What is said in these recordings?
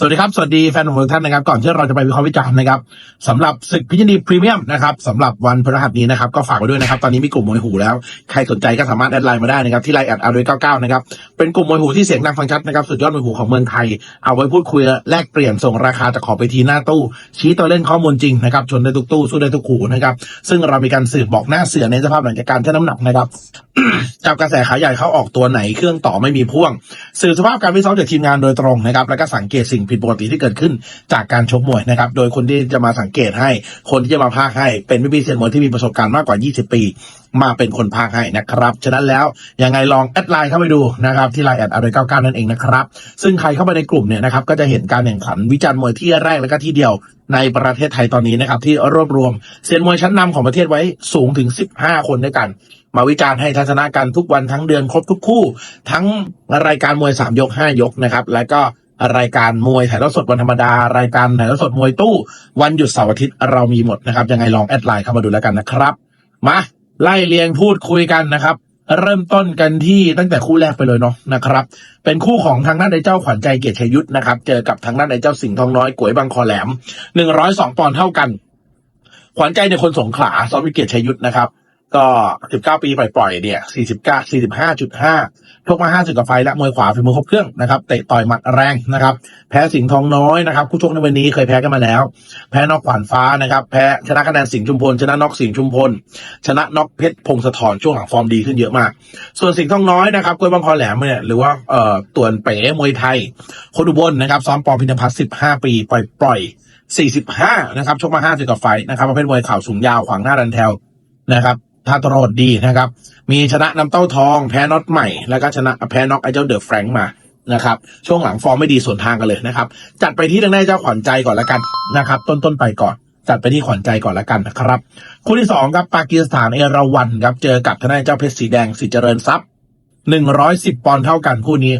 สวัสดีครับ สวัสดีแฟนของทุกท่านนะครับ ก่อนที่เราจะไปวิเคราะห์วิจารณ์นะครับสำหรับศึกพิจิตรพรีเมียมนะครับสำหรับวันพฤหัสนี้นะครับ ก็ฝากไว้ด้วยนะครับ ตอนนี้มีกลุ่มมวยหูแล้ว ใครสนใจก็สามารถแอดไลน์มาได้นะครับ ที่ไลน์แอดอาร์ด้วย99นะครับ เป็นกลุ่มมวยหูที่เสียงดังฟังชัดนะครับ สุดยอดมวยหูของเมืองไทย เอาไว้พูดคุยแลกเปลี่ยนส่งราคาจากขอไปทีหน้าตู้ ชี้ตัวเล่นข้อมูลจริงนะครับ ชนได้ทุกตู้ สู้ได้ทุกขู่นะครับ ซึ่งเรามีการสืบบอกหน้าเสือในสภาพหลังจากการชั่งน้ำหนักนะครับจับกระแสขาใหญ่เข้าออกตัวไหนเครื่องต่อไม่มีพ่วง สื่อสภาพการวิเคราะห์จากทีมงานโดยตรงนะครับ แล้วก็สังเกตสิ่งผิดปกติที่เกิดขึ้นจากการชกมวยนะครับ โดยคนที่จะมาสังเกตให้ คนที่จะมาพากให้เป็นพี่พี่เซียนมวยที่มีประสบการณ์มากกว่า 20 ปี มาเป็นคนพากให้นะครับ ฉะนั้นแล้วยังไงลองแอดไลน์เข้าไปดูนะครับที่ไลน์แอดอาร์เก้าเก้านั่นเองนะครับ ซึ่งใครเข้าไปในกลุ่มเนี่ยนะครับก็จะเห็นการแข่งขันวิจารณ์มวยที่แรกและก็ที่เดียวในประเทศไทยตอนนี้นะครับที่รวบรวมเซียนมวยชั้นนำของประเทศไว้สูงถึง 15 คนด้วยกัน มาวิจารณ์ให้ทัศนะกันทุกวันทั้งเดือนครบทุกคู่ ทั้งรายการมวยสามยกห้ายกนะครับ แล้วก็ รายการมวยถ่ายทอดสดวันธรรมดา รายการถ่ายทอดสดมวยตู้ วันหยุดเสาร์อาทิตย์เรามีหมดนะครับ ยังไงลองแอดไลน์เข้ามาดูแล้วกันนะครับ มาไล่เรียงพูดคุยกันนะครับ เริ่มต้นกันที่ตั้งแต่คู่แรกไปเลยเนาะนะครับ เป็นคู่ของทางด้านในเจ้าขวัญใจเกียรติชัยยุทธนะครับ เจอกับทางด้านในเจ้าสิงห์ทองน้อยกวยบางคอแหลมหนึ่งร้อยสองปอนด์เท่ากัน ขวัญใจในคนสงขลาซ้อมวิเกียรติชัยยุทธนะครับ ก็19ปีปล่อยๆเนี่ย49 45.5ทกมา50กับไฟและมวยขวาฝีมือครบเครื่องนะครับเตะต่อยหมัดแรงนะครับ แพ้สิงห์ทองน้อยนะครับ คู่ชกในวันนี้เคยแพ้กันมาแล้ว แพ้นอกขวานฟ้านะครับ แพ้ชนะคะแนนสิงห์ชุมพลชนะนอกสิงห์ชุมพลชนะนอกเพชรพงศธรช่วงหลังฟอร์มดีขึ้นเยอะมาก ส่วนสิงห์ทองน้อยนะครับกล้วยบางคอแหลมเนี่ยหรือว่าเอ่อต่วนเป๋มวยไทยคนอุบลนะครับซ้อมปอพินพัฒน์15ปีปล่อยปล่อย45 นะครับ ชกมา 50กับไฟนะครับประเภทมวยข่าสูงยาวขวางหน้าดันแถวนะครับ ท่าตรอดดีนะครับ มีชนะน้ำเต้าทอง แพ้น็อตใหม่ แล้วก็ชนะแพ้น็อกไอเจ้าเดอะแฟรงค์มานะครับ ช่วงหลังฟอร์มไม่ดีส่วนทางกันเลยนะครับ จัดไปที่ทางด้านเจ้าขวัญใจก่อนละกันนะครับ ต้นต้นๆไปก่อน จัดไปที่ขวัญใจก่อนละกันนะครับ คู่ที่สองครับปากีสถานเอราวันครับเจอกับทางด้านเจ้าเพชรสีแดงสิเจริญทรัพย์ หนึ่งร้อยสิบปอนด์เท่ากันคู่นี้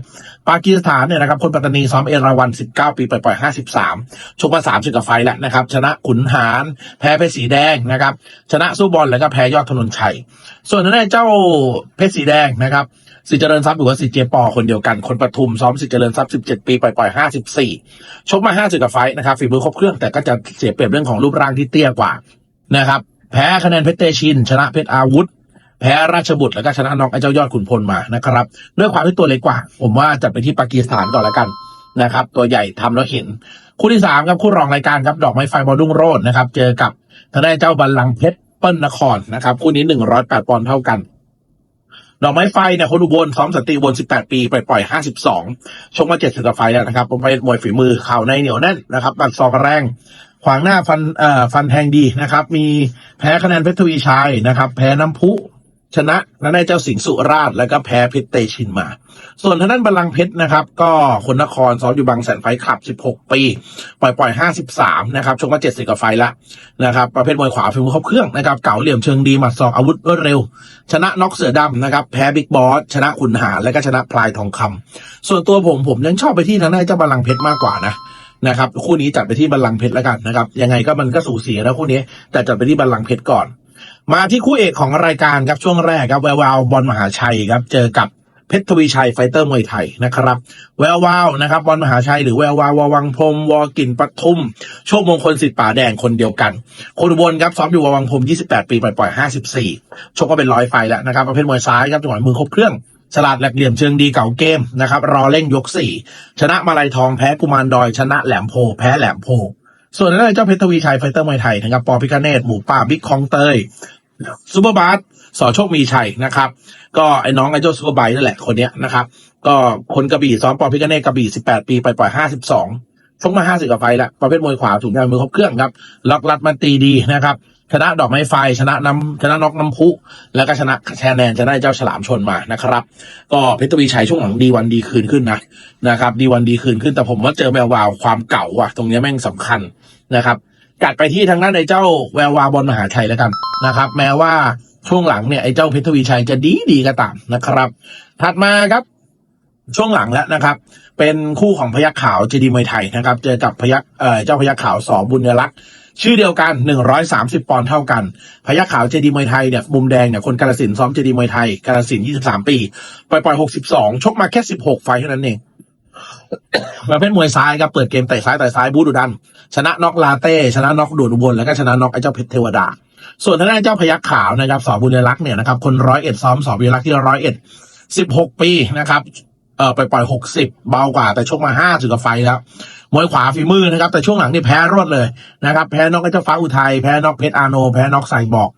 ปากีสถานเนี่ยนะครับคนปัตตานีซ้อมเอราวันสิบเก้าปีปล่อยๆห้าสิบสามชกมาสามสิกับไฟแล้วนะครับ ชนะขุนหาร แพ้เพชรสีแดงนะครับ ชนะสู้บอลแล้วก็แพ้ยอดธนนชัย ส่วนทางด้นเจ้าเพชรสีแดงนะครับสิเจริญทรัพย์หรือว่าสิเจปอคนเดียวกัน คนปทุมซ้อมสิเจริญทรัพย์สิบเจ็ดปีปล่อยๆห้าสิบสี่ชกมาห้าสิกับไฟนะครับฝีมือครบเครื่องแต่ก็จะเสียเปรียบเรื่องของรูปร่างที่เตี้ยกว่านะครับแพ้คะแนนเพชรเตชิน ชนะเพชรอาวุธ แพ้ราชบุตรแล้วก็ชนะน็อกไอ้เจ้ายอดขุนพลมานะครับด้วยความที่ตัวเล็กกว่า ผมว่าจัดไปที่ปากีสถานก่อนละกันนะครับ ตัวใหญ่ทำแล้วเห็น คู่ที่สามครับคู่รองรายการครับดอกไม้ไฟบอลรุ่งโรจน์นะครับ เจอกับทางด้านเจ้าบัลลังก์เพชรเปิ้ลนครนะครับ คู่นี้หนึ่งร้อยแปดปอนด์เท่ากันดอกไม้ไฟเนี่ยคนอุบลซ้อมสันติอุบล18 ปีปล่อยปล่อย 52 ชกมา7สิบกว่าไฟแล้วนะครับผมไปมวยฝีมือเข่าในเหนียวแน่นนะครับบัดศอกแรง ขวางหน้าฟันเอ่อฟันแทงดีนะครับ มีแพ้คะแนนเพชรทวีชัยนะครับ แพ้น้ำพุ ชนะและได้เจ้าสิงห์สุราษฎร์แล้วก็แพ้เพชรเตชินมา ส่วนทางด้านบัลลังเพชรนะครับ ก็คนนครซ้อมอยู่บางแสนไฟท์คลับ 16 ปี ปล่อยปล่อย 53 นะครับชกมา70กับไฟละนะครับประเภทมวยขวาฝีมือครบเครื่องนะครับเก่าเหลี่ยมเชิงดีหมัดศอกอาวุธรวดเร็ว ชนะน็อกเสือดำนะครับแพ้บิ๊กบอสชนะขุนหาและก็ชนะพลายทองคำส่วนตัวผมผมยังชอบไปที่ทางด้านเจ้าบัลลังเพชรมากกว่านะนะครับคู่นี้จัดไปที่บัลลังเพชรแล้วกันนะครับยังไงก็มันก็สูสีนะคู่นี้ แต่จัดไปที่บัลลังเพชรก่อน มาที่คู่เอกของรายการครับช่วงแรกครับแวววาวบอลมหาชัยครับเจอกับเพชรทวีชัยไฟเตอร์มวยไทยนะครับ แวววาวนะครับบอลมหาชัยหรือแวววาวววังพรมวอกินปทุม โชคมงคลสิทธิ์ป่าแดงคนเดียวกัน คนอุบลครับซ้อมอยู่วังพรม 28 ปีปล่อยๆ54 ชกก็เป็นร้อยไฟแล้วนะครับประเภทมวยซ้ายครับจังหวะมือครบเครื่องฉลาดแหลกเหลี่ยมเชิงดีเก่าเกมนะครับรอเร่งยกสี่ชนะมาลายทองแพ้กุมารดอยชนะแหลมโพ แพ้แหลมโพส่วนนั้นเจ้าเพชรทวีชัยไฟเตอร์มวยไทยนะครับปอพิกาเนตหมูป่าบิ๊กคองเตย ซูเปอร์บาสสอโชคมีชัยนะครับ ก็ไอ้น้องไอ้เจ้าซูเปอร์ไบค์นั่นแหละคนเนี้ยนะครับ ก็คนกระบี่ซ้อมปอพิกเนตกระบี่18ปีปล่อยๆ52ชกมา50กับไฟล้วประเภทมวยขวาถุงยางมือครบเครื่องครับล็อกลัดมันตีดีนะครับชนะดอกไม้ไฟชนะน้ำชนะน็อกน้ำพุแล้วก็ชนะแชนแนนจะได้เจ้าฉลามชนมานะครับ ก็เพชรทวีชัยช่วงหลังดีวันดีคืนขึ้นนะนะครับ ดีวันดีคืนขึ้นแต่ผมว่าเจอแวววาวความเก่าว่ะตรงเนี้ยแม่งสำคัญนะครับ กัดไปที่ทางด้านในเจ้าแวววาบอลมหาชัยแล้วกันนะครับ แม้ว่าช่วงหลังเนี่ยไอ้เจ้าเพชรทวีชัยจะดีดีก็ตามนะครับ ถัดมาครับ ช่วงหลังแล้วนะครับ เป็นคู่ของพยัคขาวเจดีมวยไทยนะครับ เจอกับพยัคเอ่อเจ้าพยัคขาวสอบุญรักษ์ชื่อเดียวกัน 130 ปอนด์เท่ากัน พยัคฆ์ขาวเจดีมวยไทยเนี่ย มุมแดงเนี่ย คนกาลสินซ้อมเจดีมวยไทย กาลสิน23 ปี ปล่อยปล่อย 62 ชกมาแค่ 16 ไฟเท่านั้นเอง ประเภทมวยซ้ายครับเปิดเกมเตะซ้ายต่อยซ้ายบูดุดัน ชนะน็อกลาเต้ชนะน็อกดูดอุบลแล้วก็ชนะน็อกไอ้เจ้าเพชรเทวดา ส่วนทางด้านเจ้าพยัคฆ์ขาวนะครับสอบุญยรักษ์เนี่ยนะครับคนร้อยเอ็ดซ้อมสอบุญยรักษ์ที่ร้อยเอ็ดสิบหกปีนะครับเออไปปล่อยหกสิบเบากว่า แต่ชกมาห้าสิบกว่าไฟแล้วมวยขวาฝีมือนะครับ แต่ช่วงหลังนี่แพ้รวดเลยนะครับ แพ้น็อกไอ้เจ้าฟ้าอุทัยแพ้น็อกเพชรอาโน แพ้น็อกไซบอก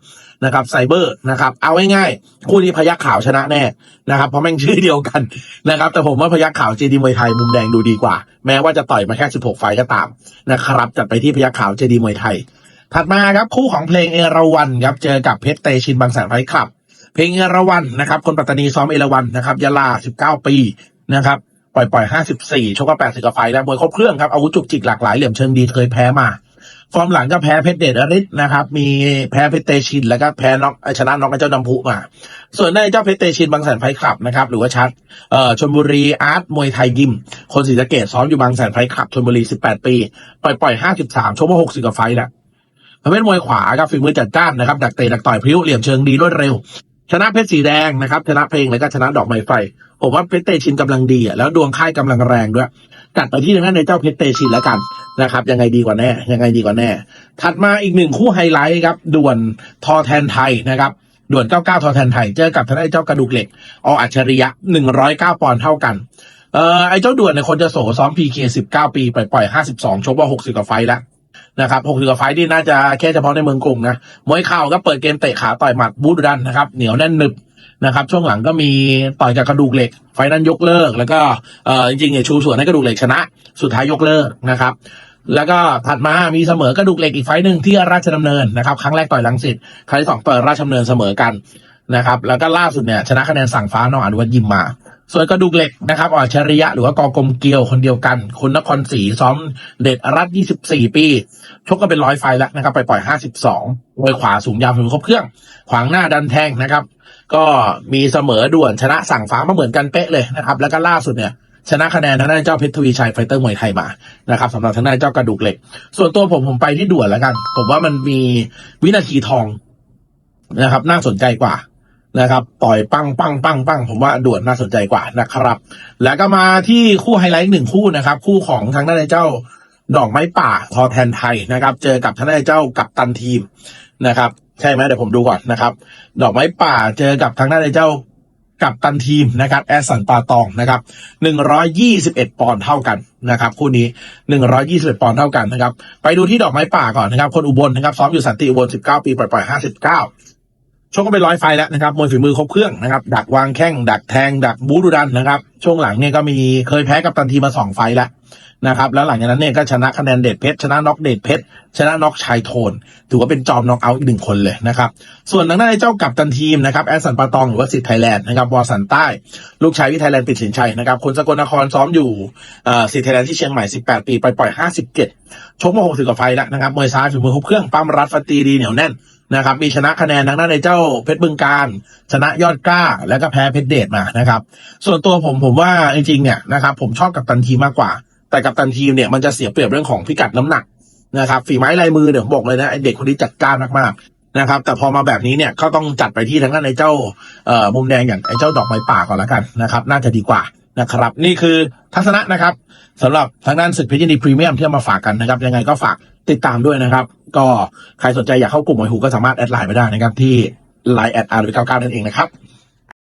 นะครับไซเบอร์นะครับเอาง่ายๆคู่นี้พยัคฆ์ขาวชนะแน่นะครับเพราะแม่งชื่อเดียวกันนะครับแต่ผมว่าพยัคฆ์ขาวเจดีมวยไทยมุมแดงดูดีกว่า แม้ว่าจะต่อยมาแค่ 16 ไฟก็ตามนะครับจัดไปที่พยัคฆ์ขาวเจดีมวยไทย ถัดมาครับคู่ของเพลงเอราวันครับเจอกับเพชรเตชินบางแสนไฟคลับ เพลงเอราวันนะครับคนปัตตานีซ้อมเอราวันนะครับยะลา 19 ปีนะครับปล่อยปล่อย54ชกก็80กับไฟแล้วมวยครบเครื่องครับอาวุธจุกจิกหลากหลายเหลี่ยมเชิงดีเคยแพ้มา ฟอร์มหลังก็แพ้เพชรเดชอริศนะครับ มีแพ้เพชรเตชินแล้วก็แพ้น็อกชนะน็อกไอ้เจ้าดำพุมา ส่วนในเจ้าเพชรเตชินบางแสนไฟท์คลับนะครับ หรือว่าชัดเอ่อชนบุรีอาร์ตมวยไทยยิม คนศรีสะเกดซ้อมอยู่บางแสนไฟท์คลับชนบุรี18ปี ปล่อยปล่อย53ชกมา60กับไฟท์แล้วประเภทมวยขวาครับฝีมือจัดจ้านนะครับดักเตะดักต่อยพิ้วเหลี่ยมเชิงดีรวดเร็ว ชนะเพชรสีแดงนะครับชนะเพลงแล้วก็ชนะดอกไม้ไฟผมว่าเพชรเตชินกำลังดีอะแล้วดวงค่ายกำลังแรงด้วยจัดไปที่ทางด้านในเจ้าเพชรเตชินแล้วกัน นะครับ ยังไงดีกว่าแน่ ยังไงดีกว่าแน่ ถัดมาอีกหนึ่งคู่ไฮไลท์ครับ ด่วนทอแทนไทยนะครับด่วน 99 ทอแทนไทย เจอกับทางด้านเจ้ากระดูกเหล็ก ออัจฉริยะ 109 ปอนด์เท่ากัน เอ่อ ไอ้เจ้าด่วนเนี่ยคนจะโสซ้อม PK 19 ปี ปล่อยปล่อย 52 ชกว่า 60กว่าไฟแล้วนะครับ60กว่าไฟที่น่าจะแค่เฉพาะในเมืองกรุงนะ มวยเข่าก็เปิดเกมเตะขาต่อยหมัดบูดุดันนะครับ เหนียวแน่นหนึบ นะครับ ช่วงหลังก็มีต่อยกับกระดูกเหล็ก ไฟนั้นยกเลิก แล้วก็เออจริงๆเนี่ยชูส่วนให้กระดูกเหล็กชนะ สุดท้ายยกเลิกนะครับ แล้วก็ถัดมามีเสมอกระดูกเหล็กอีกไฟหนึ่งที่ราชดำเนินนะครับ ครั้งแรกต่อยลังสิตครั้งที่สองต่อยราชดำเนินเสมอกันนะครับ แล้วก็ล่าสุดเนี่ยชนะคะแนนสั่งฟ้านองอนุวัฒน์ยิมมาส่วนกระดูกเหล็กนะครับอัจฉริยะหรือว่ากอกลมเกลียวคนเดียวกันคุณนครศรีซ้อมเด็ดรัฐ 24 ปี ชกกันเป็นร้อยไฟแล้วนะครับ ไปปล่อย 52มวยขวาสูงยาวถึงครบเครื่อง ขวางหน้าดันแทงนะครับ ก็มีเสมอด่วนชนะสั่งฟ้ามาเหมือนกันเป๊ะเลยนะครับ แล้วก็ล่าสุดเนี่ยชนะคะแนนทางด้านเจ้าเพชรทวีชัยไฟเตอร์มวยไทยมานะครับสำหรับทางด้านเจ้ากระดูกเหล็ก ส่วนตัวผมผมไปที่ด่วนแล้วกัน ผมว่ามันมีวินาทีทองนะครับ น่าสนใจกว่านะครับ ต่อยปังปังปังปังผมว่าด่วนน่าสนใจกว่านะครับ แล้วก็มาที่คู่ไฮไลท์หนึ่งคู่นะครับ คู่ของทางด้านเจ้าดอกไม้ป่าทอแทนไทยนะครับ เจอกับทางด้านเจ้ากัปตันทีมนะครับ ใช่ไหมเดี๋ยวผมดูก่อนนะครับ ดอกไม้ป่าเจอกับทางด้านไอ้เจ้ากับตันทีมนะครับแอสันปาตองนะครับ121 ปอนด์เท่ากันนะครับคู่นี้ 121 ปอนด์เท่ากันนะครับ ไปดูที่ดอกไม้ป่าก่อนนะครับ คนอุบลนะครับซ้อมอยู่สันติอุบล 19 ปีปล่อยปล่อๆ59 ช่วงก็เป็นร้อยไฟแล้วนะครับมวยฝีมือครบเครื่องนะครับ ดักวางแข้ง ดักแทง ดักบูดูดันนะครับ ช่วงหลังเนี่ยก็มีเคยแพ้กับตันทีมาสองไฟแล้วนะครับ แล้วหลังจากนั้นเนี่ยก็ชนะคะแนนเดชเพชรชนะน็อกเดชเพชรชนะน็อกชายโทน ถือว่าเป็นจอมน็อกเอาอีกหนึ่งคนเลยนะครับ ส่วนทางด้านเจ้ากับตันทีมนะครับแอสสันปาตองหรือว่าสิทธิ์ไทยแลนด์นะครับวอสันใต้ ลูกชายที่ไทยแลนด์ปิดสินชัยนะครับคนสกลนครซ้อมอยู่สิทธิ์ไทยแลนด์ที่เชียงใหม่ 18 ปี ไปปล่อย 57 ชกมาหกสิบกว่าไฟแล้วนะครับมวยซ้ายฝีมือครบเครื่องปั้มรัดฟันตีดีเหนียวแน่น นะครับ มีชนะคะแนนทางด้านในเจ้าเพชรบึงการ ชนะยอดกล้า แล้วก็แพ้เพชรเดชมานะครับ ส่วนตัวผมผมว่าจริงๆเนี่ยนะครับ ผมชอบกับตันทีมากกว่า แต่กับตันทีมเนี่ยมันจะเสียเปรียบเรื่องของพิกัดน้ำหนักนะครับฝีไม้ลายมือเนี่ยผมบอกเลยนะไอเด็กคนนี้จัดจ้านมากๆนะครับ แต่พอมาแบบนี้เนี่ยก็ต้องจัดไปที่ทางด้านในเจ้าเอ่อมุมแดงอย่างไอเจ้าดอกไม้ป่าก่อนละกันนะครับ น่าจะดีกว่านะครับ นี่คือทัศนะนะครับสำหรับทางด้านศึกเพชรยินดีพรีเมียมที่มาฝากกันนะครับ ยังไงก็ฝากติดตามด้วยนะครับ ก็ใครสนใจอยากเข้ากลุ่มหอยหูก็สามารถแอดไลน์ไปได้นะครับที่ไลน์แอดอาร์หรือ99นั่นเองนะครับ